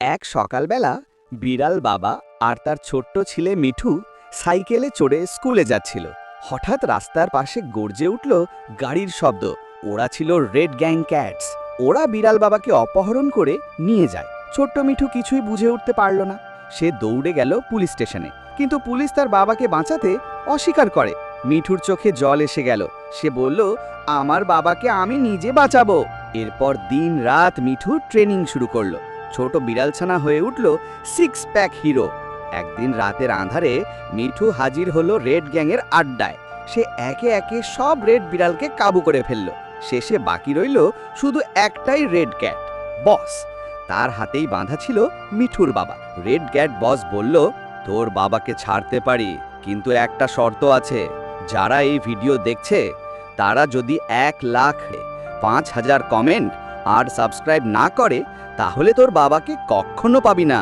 এক সকালবেলা বিড়াল বাবা আর তার ছোট্ট ছেলে মিঠু সাইকেলে চড়ে স্কুলে যাচ্ছিল। হঠাৎ রাস্তার পাশে গর্জে উঠল গাড়ির শব্দ। ওরা ছিল রেড গ্যাং ক্যাটস। ওরা বিড়াল বাবাকে অপহরণ করে নিয়ে যায়। ছোট্ট মিঠু কিছুই বুঝে উঠতে পারল না। সে দৌড়ে গেল পুলিশ স্টেশনে। কিন্তু পুলিশ তার বাবাকে বাঁচাতে অস্বীকার করে। মিঠুর চোখে জল এসে গেল। সে বলল, আমার বাবাকে আমি নিজে বাঁচাবো। এরপর দিন রাত মিঠু ট্রেনিং শুরু করল। ছোট বিড়ালছানা হয়ে উঠল সিক্স প্যাক হিরো একদিন রাতের আঁধারে মিঠু হাজির হলো রেড গ্যাংয়ের আড্ডায়। সে একে একে সব রেড বিড়ালকে কাবু করে ফেলল। শেষে বাকি রইল শুধু একটাই রেড ক্যাট, বস। তার হাতেই বাঁধা ছিল মিঠুর বাবা। রেড ক্যাট বস বলল, তোর বাবাকে ছাড়তে পারি, কিন্তু একটা শর্ত আছে। যারা এই ভিডিও দেখছে, তারা যদি এক লাখ পাঁচ হাজার কমেন্ট আর সাবস্ক্রাইব না করে তাহলে তোর বাবাকে কখনো পাবি না।